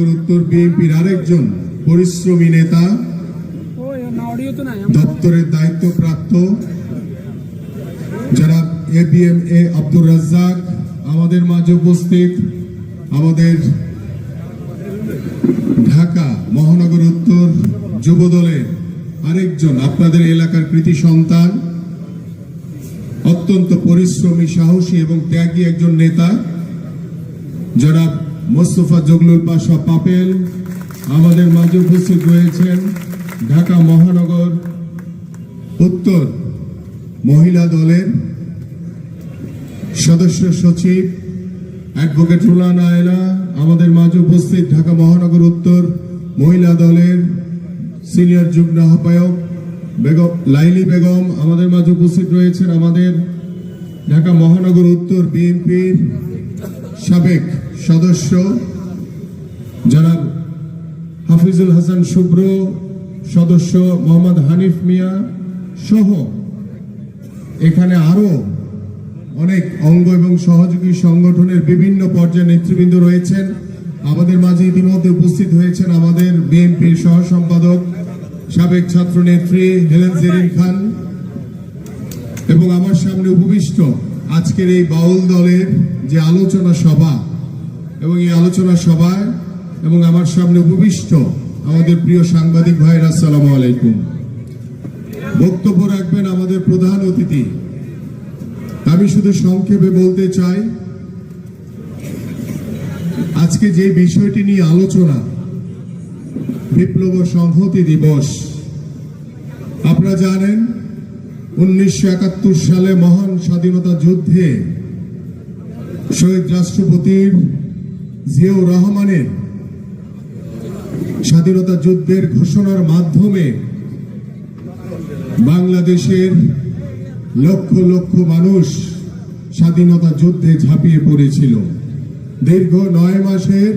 উত্তর বিএনপির আরেকজন পরিশ্রমী নেতা। দপ্তরের দায়িত্বপ্রাপ্ত যারা A B M A Abdur Razzaq আমাদের মাঝে উপস্থিত। আমাদের ঢাকা মহানগর উত্তর যুব দলের আরেকজন, আপনাদের এলাকার কৃতি সন্তান, অত্যন্ত পরিশ্রমী, সাহসী এবং ত্যাগী একজন নেতা যারা মোস্তফা জগলুল পাশা পাপেল আমাদের মাঝে উপস্থিত রয়েছেন ঢাকা মহানগর উত্তর মহিলা দলের সদস্য সচিব অ্যাডভোকেট রুলা নায়লা আমাদের মাঝে উপস্থিত ঢাকা মহানগর উত্তর মহিলা দলের সিনিয়র যুগ্ম আহ্বায়ক বেগম লাইলি বেগম, আমাদের মাঝে উপস্থিত রয়েছেন আমাদের ঢাকা মহানগর উত্তর বিএনপির সাবেক সদস্য যারা হাফিজুল হাসান শুভ্র, সদস্য মোহাম্মদ হানিফ মিয়া সহ এখানে আরও অনেক অঙ্গ এবং সহযোগী সংগঠনের বিভিন্ন পর্যায়ে নেতৃবৃন্দ রয়েছেন। আমাদের মাঝে ইতিমধ্যে উপস্থিত হয়েছেন আমাদের বিএনপির সহ সম্পাদক, সাবেক ছাত্র নেত্রী হেলেন জেরিন খান এবং আমার সামনে উপবিষ্ট আজকের এই বাউল দলের যে আলোচনা সভা এবং এই আলোচনা সভায় এবং আমার সামনে উপবিষ্ট আমাদের প্রিয় সাংবাদিক ভাইরা, আসসালামু আলাইকুম। বক্তব্য রাখবেন আমাদের প্রধান অতিথি। আমি শুধু সংক্ষেপে বলতে চাই, আজকে যে বিষয়টি নিয়ে আলোচনা, বিপ্লব সংহতি দিবস, আপনারা জানেন, উনিশশো একাত্তর সালে মহান স্বাধীনতা যুদ্ধে শহীদ রাষ্ট্রপতির জিয়াউর রহমানের স্বাধীনতা যুদ্ধের ঘোষণার মাধ্যমে বাংলাদেশের লক্ষ লক্ষ মানুষ স্বাধীনতা যুদ্ধে ঝাঁপিয়ে পড়েছিল। দীর্ঘ নয় মাসের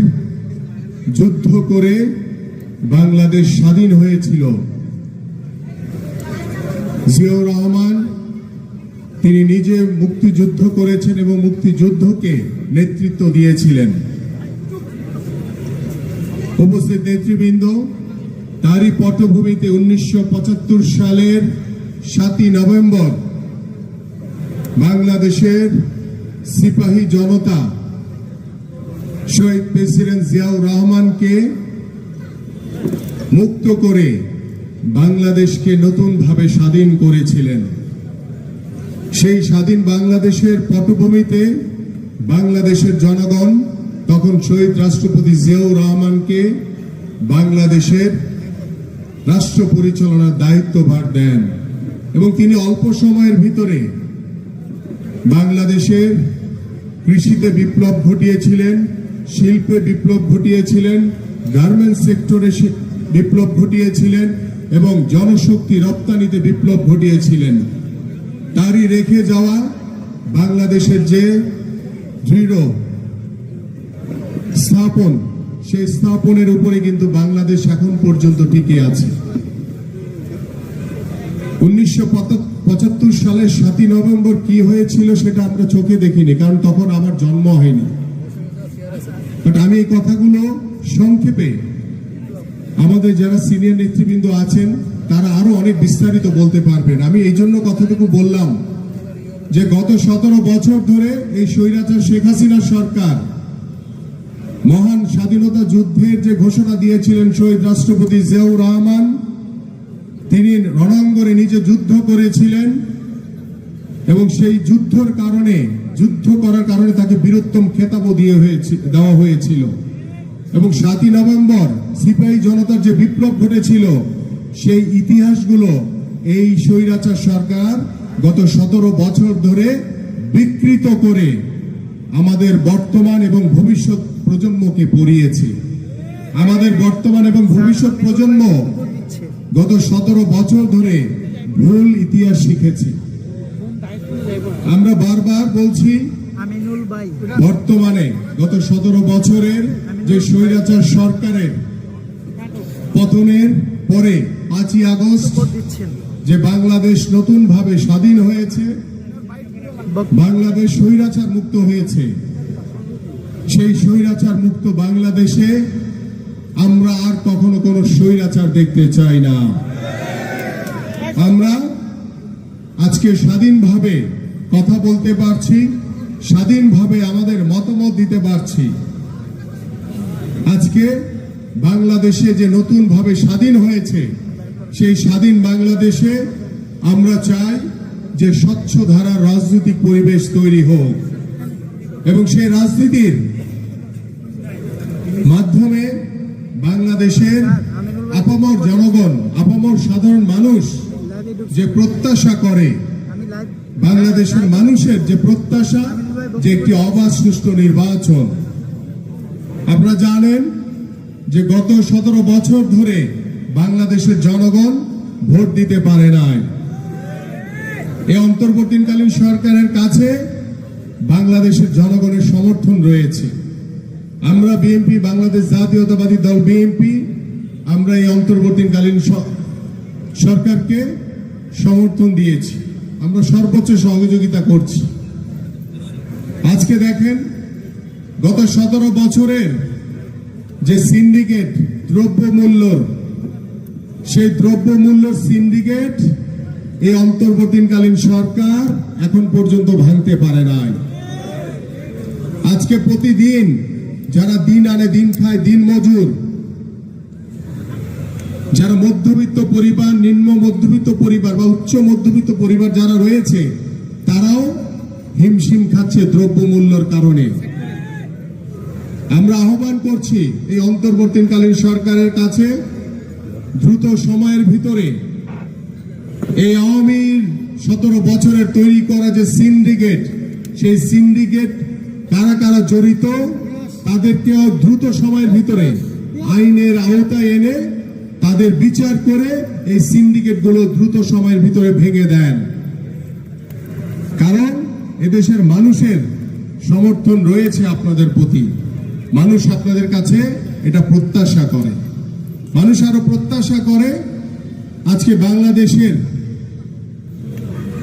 যুদ্ধ করে বাংলাদেশ স্বাধীন হয়েছিল। জিয়াউর রহমান, তিনি নিজে মুক্তিযুদ্ধ করেছেন এবং মুক্তিযুদ্ধকে নেতৃত্ব দিয়েছিলেন। উপস্থিত নেতৃবৃন্দ, তারই পটভূমিতে উনিশশো পঁচাত্তর সালের সাতই নভেম্বর বাংলাদেশের সিপাহী জনতা শহীদ প্রেসিডেন্ট জিয়াউর রহমানকে মুক্ত করে বাংলাদেশকে নতুনভাবে স্বাধীন করেছিলেন। সেই স্বাধীন বাংলাদেশের পটভূমিতে বাংলাদেশের জনগণ তখন শহীদ রাষ্ট্রপতি জিয়াউর রহমানকে বাংলাদেশের রাষ্ট্র পরিচালনার দায়িত্বভার দেন এবং তিনি অল্প সময়ের ভিতরে বাংলাদেশের কৃষিতে বিপ্লব ঘটিয়েছিলেন, শিল্পে বিপ্লব ঘটিয়েছিলেন গার্মেন্টস সেক্টরে বিপ্লব ঘটিয়েছিলেন এবং জনশক্তি রপ্তানিতে বিপ্লব ঘটিয়েছিলেন। তারই রেখে যাওয়া বাংলাদেশের যে দৃঢ় স্থাপন, সেই স্থাপনের উপরে কিন্তু বাংলাদেশ এখন পর্যন্ত টিকে আছে। উনিশশো পঁচাত্তর সালের সাতই নভেম্বর কি হয়েছিল সেটা আমরা চোখে দেখিনি, কারণ তখন আমার জন্ম হয়নি। বাট আমি এই কথাগুলো সংক্ষেপে আমাদের যারা সিনিয়র নেতৃবৃন্দ আছেন, তারা আরও অনেক বিস্তারিত বলতে পারবেন। আমি এই জন্য কথাটুকু বললাম যে গত সতেরো বছর ধরে এই স্বৈরাচার শেখ হাসিনা সরকার মহান স্বাধীনতা যুদ্ধের যে ঘোষণা দিয়েছিলেন শহীদ রাষ্ট্রপতি জিয়াউর রহমান, তিনি রণাঙ্গনে নিজে যুদ্ধ করেছিলেন এবং সেই যুদ্ধর কারণে, যুদ্ধ করার কারণে তাকে বীরোত্তম খেতাবও দিয়ে হয়েছে, দেওয়া হয়েছিল। এবং সাতই নভেম্বর সিপাহী জনতার যে বিপ্লব ঘটেছিল, সেই ইতিহাসগুলো এই স্বৈরাচার সরকার গত সতেরো বছর ধরে বিকৃত করে আমাদের বর্তমান এবং ভবিষ্যৎ প্রজন্মকে পড়িয়েছে। আমাদের বর্তমান এবং ভবিষ্যৎ প্রজন্ম গত সতেরো বছর ধরে ভুল ইতিহাস শিখেছে। আমরা বারবার বলছি, বর্তমানে গত সতেরো বছরের যে স্বৈরাচার সরকারের পতনের পরে পাঁচই আগস্ট যে বাংলাদেশ নতুন ভাবে স্বাধীন হয়েছে, বাংলাদেশ স্বৈরাচার মুক্ত হয়েছে সেই স্বৈরাচার মুক্ত বাংলাদেশে আমরা আর কখনো কোনো স্বৈরাচার দেখতে চাই না। আমরা আজকে স্বাধীনভাবে কথা বলতে পারছি, স্বাধীনভাবে আমাদের মতামত দিতে পারছি। আজকে বাংলাদেশে যে নতুন ভাবে স্বাধীন হয়েছে, সেই স্বাধীন বাংলাদেশে আমরা চাই যে স্বচ্ছ ধারার রাজনৈতিক পরিবেশ তৈরি হোক এবং সেই রাজনীতির মাধ্যমে বাংলাদেশের আপামর জনগণ, আপামর সাধারণ মানুষ যে প্রত্যাশা করে, বাংলাদেশের মানুষের যে প্রত্যাশা যে একটি অবাধ সুষ্ঠু নির্বাচন। আপনারা জানেন যে গত সতেরো বছর ধরে বাংলাদেশের জনগণ ভোট দিতে পারে নাই। এই অন্তর্বর্তীকালীন সরকারের কাছে বাংলাদেশের জনগণের সমর্থন রয়েছে। আমরা বিএনপি বাংলাদেশ জাতীয়তাবাদী দল বিএনপি আমরা এই অন্তর্বর্তীকালীন সরকারকে সমর্থন দিয়েছি। আমরা সর্বোচ্চ সহযোগিতা করছি। আজকে দেখেন, গত সতেরো বছরের যে সিন্ডিকেট দ্রব্যমূল্য সেই দ্রব্যমূল্য সিন্ডিকেট এই অন্তর্বর্তীকালীন সরকার এখন পর্যন্ত ভাঙতে পারে নাই। আজকে প্রতিদিন যারা দিন আনে দিন খায়, দিন মজুর। যারা মধ্যবিত্ত পরিবার, নিম্ন মধ্যবিত্ত পরিবার বা উচ্চ মধ্যবিত্ত পরিবার যারা রয়েছে, তারাও হিমশিম খাচ্ছে দ্রব্যমূল্যর কারণে। আমরা আহ্বান করছি এই অন্তর্বর্তীকালীন সরকারের কাছে দ্রুত সময়ের ভিতরে এই আওয়ামী সতেরো বছরের তৈরি করা যে সিন্ডিকেট, সেই সিন্ডিকেট কারা কারা জড়িত তাদেরকেও দ্রুত সময়ের ভিতরে আইনের আওতায় এনে তাদের বিচার করে এই সিন্ডিকেটগুলো দ্রুত সময়ের ভিতরে ভেঙে দেন। কারণ এদেশের মানুষের সমর্থন রয়েছে আপনাদের প্রতি। মানুষ আপনাদের কাছে এটা প্রত্যাশা করে। মানুষ আরও প্রত্যাশা করে আজকে বাংলাদেশের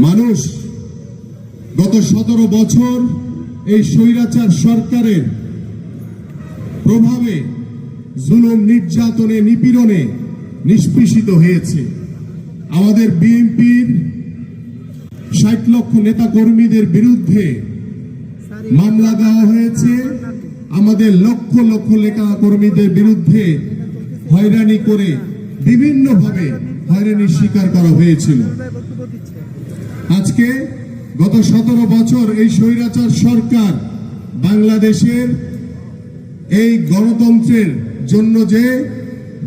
মানুষ গত সতেরো বছর এই স্বৈরাচার সরকারের প্রভাবে জুলুম নির্যাতনে, নিপীড়নে নিষ্পেষিত হয়েছে। আমাদের বিএনপির ষাট লক্ষ নেতা কর্মীদের বিরুদ্ধে মামলা দেওয়া হয়েছে। আমাদের লক্ষ লক্ষ লেখা কর্মীদের বিরুদ্ধে হয়রানি করে বিভিন্নভাবে হয়রানির শিকার করা হয়েছিল। আজকে গত সতেরো বছর এই স্বৈরাচার সরকার বাংলাদেশের এই গণতন্ত্রের জন্য যে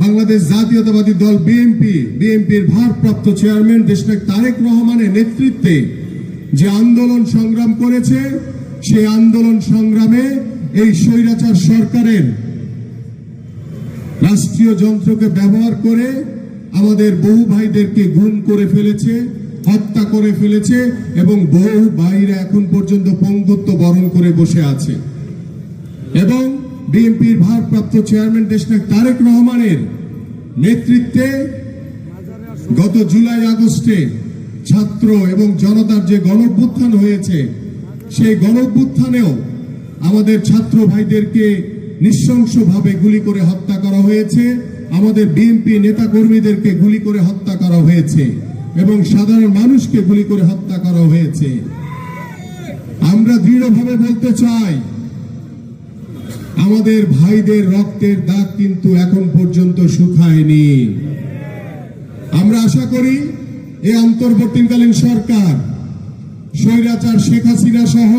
বাংলাদেশ জাতীয়তাবাদী দল বিএনপি বিএনপির ভারপ্রাপ্ত চেয়ারম্যান দেশনায়ক তারেক রহমানের নেতৃত্বে যে আন্দোলন সংগ্রাম করেছে, সেই আন্দোলন সংগ্রামে এই স্বৈরাচার সরকারের রাষ্ট্রীয় যন্ত্রকে ব্যবহার করে আমাদের বহু ভাইদেরকে গুম করে ফেলেছে, হত্যা করে ফেলেছে এবং বহু ভাইরা এখন পর্যন্ত পঙ্গুত্ব বরণ করে বসে আছে। এবং বিএনপির ভারপ্রাপ্ত চেয়ারম্যান দেশনায়ক তারেক রহমানের নেতৃত্বে গত জুলাই আগস্টে ছাত্র এবং জনতার যে গণভ্যুত্থান হয়েছে, সেই গণভ্যুত্থানেও আমাদের ছাত্র ভাইদেরকে নৃশংসভাবে গুলি করে হত্যা করা হয়েছে, আমাদের বিএনপি নেতা কর্মীদেরকে গুলি করে হত্যা করা হয়েছে এবং সাধারণ মানুষকে গুলি করে হত্যা করা হয়েছে। আমরা দৃঢ়ভাবে বলতে চাই আমাদের ভাইদের রক্তের দাগ কিন্তু এখন পর্যন্ত শুকায়নি। আমরা আশা করি এই অন্তর্বর্তীকালীন সরকার, স্বৈরাচার শেখ হাসিনা সহ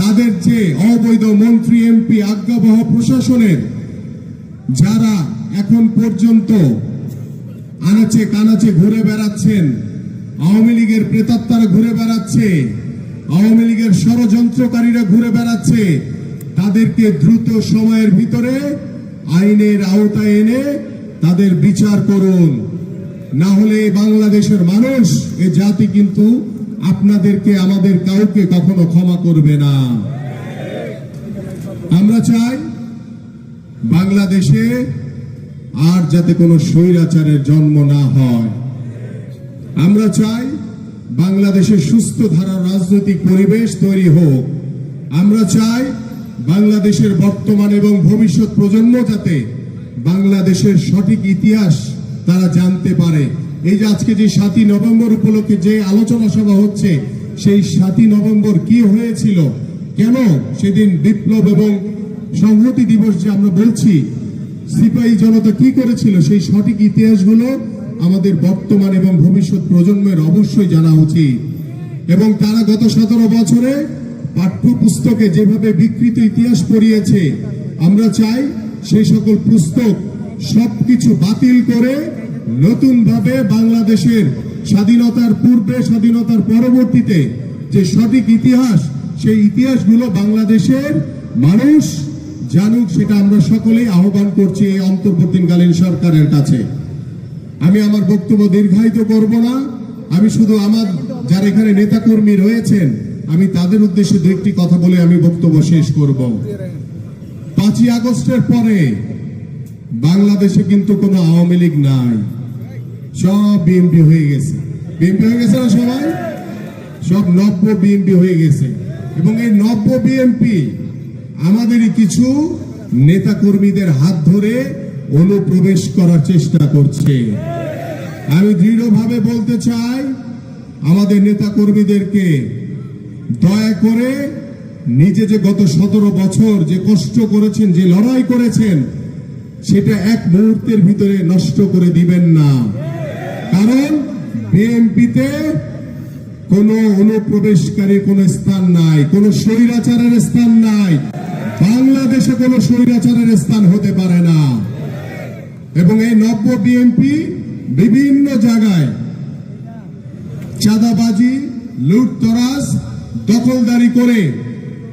তাদের যে অবৈধ মন্ত্রী, এমপি, আজ্ঞাবহ প্রশাসনের যারা এখন পর্যন্ত আনাচে কানাচে ঘুরে বেড়াচ্ছেন, আওয়ামী লীগের প্রেতাত্মারা ঘুরে বেড়াচ্ছে, আওয়ামী লীগের ষড়যন্ত্রকারীরা ঘুরে বেড়াচ্ছে তাদেরকে দ্রুত সময়ের ভিতরে আইনের আওতায় এনে তাদের বিচার করুন। না হলে বাংলাদেশের মানুষ এ জাতি কিন্তু আপনাদেরকে, আমাদের কাউকে কখনো ক্ষমা করবে না। আমরা চাই বাংলাদেশে আর যাতে কোনো স্বৈরাচারের জন্ম না হয়। আমরা চাই বাংলাদেশে সুস্থ ধারার রাজনৈতিক পরিবেশ তৈরি হোক। আমরা চাই বাংলাদেশের বর্তমান এবং ভবিষ্যৎ প্রজন্ম যাতে বাংলাদেশের সঠিক ইতিহাস তারা জানতে পারে। এই যে আজকে যে সাতই নভেম্বর উপলক্ষে যে আলোচনা সভা হচ্ছে, সেই সাতই নভেম্বর কি হয়েছিল, কেন সেদিন বিপ্লব এবং সংহতি দিবস যে আমরা বলছি, সিপাহী জনতা কি করেছিল, সেই সঠিক ইতিহাসগুলো আমাদের বর্তমান এবং ভবিষ্যৎ প্রজন্মের অবশ্যই জানা উচিত। এবং তারা গত সতেরো বছরে পাঠ্যপুস্তকে যেভাবে বিকৃত ইতিহাস পড়িয়েছে, আমরা চাই সেই সকল পুস্তক সবকিছু বাতিল করে নতুন ভাবে বাংলাদেশের স্বাধীনতার পূর্বে, স্বাধীনতার পরবর্তীতে যে সঠিক ইতিহাস, সেই ইতিহাসগুলো বাংলাদেশের মানুষ জানুক, সেটা আমরা সকলেই আহ্বান করছি এই অন্তর্বর্তীকালীন সরকারের কাছে। আমি আমার বক্তব্য দীর্ঘায়িত করব না। আমি শুধু আমার, যারা এখানে নেতাকর্মী রয়েছেন আমি তাদের উদ্দেশ্যে দু একটি কথা বলে আমি বক্তব্য শেষ করব। পাঁচই আগস্টের পরে বাংলাদেশে কিন্তু কোনো আওয়ামী লীগ নাই। সব বিএনপি হয়ে গেছে। বিএনপি হয়ে গেছে না সবাই? সব নব্য বিএনপি হয়ে গেছে। এবং এই নব্য বিএনপি আমাদেরই কিছু নেতাকর্মীদের হাত ধরে অনুপ্রবেশ করার চেষ্টা করছে। আমি দৃঢ়ভাবে বলতে চাই, আমাদের নেতাকর্মীদেরকে দয়া করে নিজে যে গত সতেরো বছর যে কষ্ট করেছেন, যে লড়াই করেছেন, সেটা এক মুহূর্তের ভিতরে নষ্ট করে দিবেন না। কারণ বিএনপিতে কোনো অনুপ্রবেশকারী কোনো স্থান নাই, কোনো স্বৈরাচারের স্থান নাই। বাংলাদেশে কোনো স্বৈরাচারের স্থান হতে পারে না। এবং এই নব্য বিএনপি বিভিন্ন জায়গায় চাঁদাবাজি, লুটতরাজ দখলদারি করে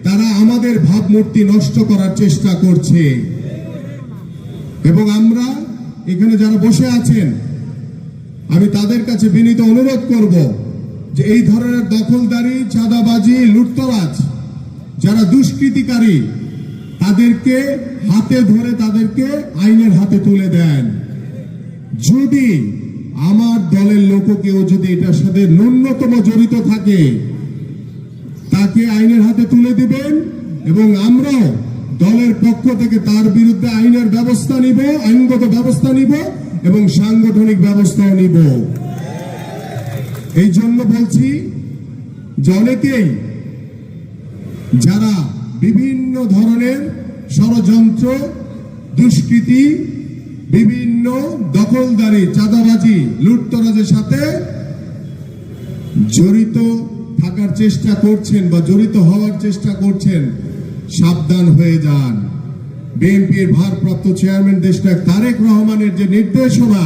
তারা আমাদের ভাবমূর্তি নষ্ট করার চেষ্টা করছে। এবং আমরা এখানে যারা বসে আছেন, আমি তাদের কাছে বিনীত অনুরোধ করব যে এই ধরনের দখলদারি, চাঁদাবাজি, লুটতরাজ যারা দুষ্কৃতিকারী, তাদেরকে হাতে ধরে তাদেরকে আইনের হাতে তুলে দেন। যদি আমার দলের লোক কেউ যদি এটার সাথে ন্যূনতম জড়িত থাকে তাকে আইনের হাতে তুলে দিবেন এবং আমরাও দলের পক্ষ থেকে তার বিরুদ্ধে আইনের ব্যবস্থা নিব, আইনগত ব্যবস্থা নিব এবং সাংগঠনিক ব্যবস্থাও নিব। এই জন্য বলছি যে অনেকেই যারা বিভিন্ন ধরনের ষড়যন্ত্র, দুষ্কৃতি, বিভিন্ন দখলদারি, চাঁদাবাজি, লুটতরাজের সাথে জড়িত থাকার চেষ্টা করছেন বা জড়িত হওয়ার চেষ্টা করছেন, সাবধান হয়ে যান। বিএনপির ভারপ্রাপ্ত চেয়ারম্যান দেশনায়ক তারেক রহমানের যে নির্দেশনা,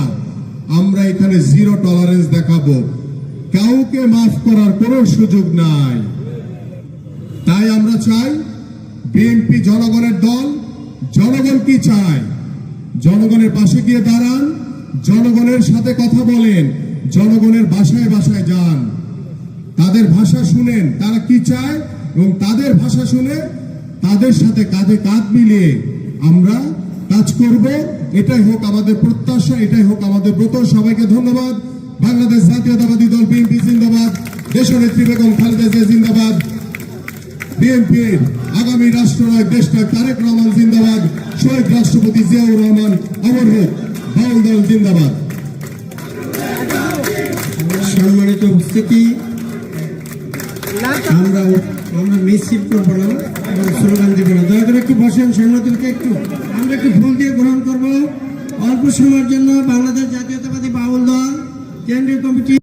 আমরা এখানে জিরো টলারেন্স দেখাবো। কাউকে মাফ করার কোনো সুযোগ নাই। তাই আমরা চাই বিএনপি জনগণের দল, জনগণ কি চায়? জনগণের পাশে গিয়ে দাঁড়ান, জনগণের সাথে কথা বলেন, জনগণের বাসায় বাসায় যান। তাদের ভাষা শুনেন, তারা কি চায়? এবং তাদের ভাষা শুনে তাদের সাথে কাঁধে কাঁধ মিলিয়ে আমরা কাজ করব। এটাই হোক আমাদের প্রত্যাশা, এটাই হোক আমাদের ব্রত। সবাইকে ধন্যবাদ। বাংলাদেশ জাতীয়তাবাদী দল বিএনপি জিন্দাবাদ। দেশনেত্রী বেগম খালেদা জিয়া জিন্দাবাদ। বিএনপির আগামী রাষ্ট্রনায়ক দেশনায়ক তারেক রহমান জিন্দাবাদ। শহীদ রাষ্ট্রপতি জিয়াউর রহমান অমর হোক। বাউল দল জিন্দাবাদ। সম্মানিত উপস্থিতি আমরা আমরা মিছিল করব না। স্লোগান দিব না। দয়া করে একটু বসেন সৈন্যদেরকে একটু। আমরা একটু ফুল দিয়ে গ্রহণ করব। অল্প সময়ের জন্য বাংলাদেশ জাতীয়তাবাদী বাউল দল, কেন্দ্রীয় কমিটি